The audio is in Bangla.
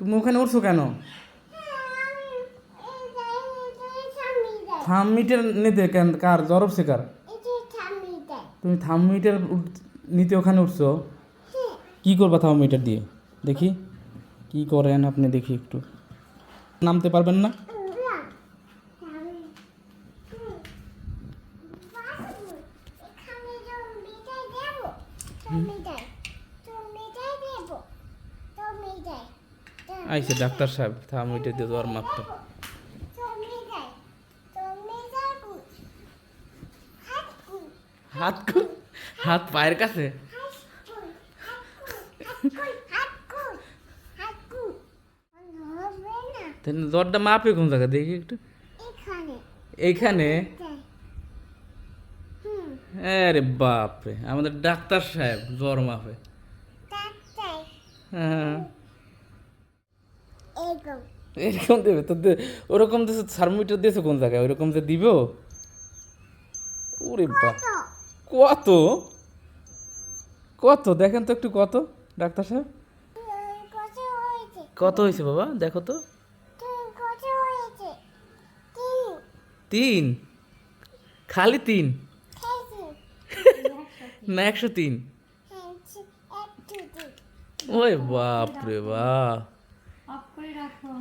তুমি ওখানে উঠছো কেন থার্মিটার নিতে কেন? কার? উঠছে কার তুমি থার্মিটার নিতে ওখানে উঠছো? কি করবা থার্মিটার দিয়ে? দেখি। কি করেন আপনি? দেখি একটু। নামতে পারবেন না? আইসে ডাক্তার সাহেব থার্মিটার দিয়ে জ্বর মাপতে হাত হাত পায়ের কাছে? জ্বরটা মাপে কোন জায়গা দেখি একটু। এইখানে আরে বাপরে, আমাদের ডাক্তার সাহেব জ্বর মাপে। হ্যাঁ। এরকম। দেবে? তো ওরকম দেশে থার্মোমিটার দিয়েছে কোন জায়গায়? ওরকম যে দিব? ওরে বাপ। কত? কত? দেখেন তো একটু কত ডাক্তার সাহেব। কত হয়েছে বাবা? দেখো তো। তিন। খালি তিন? না একশো তিন। ওই বাপ রে বাপ। করে রাখো।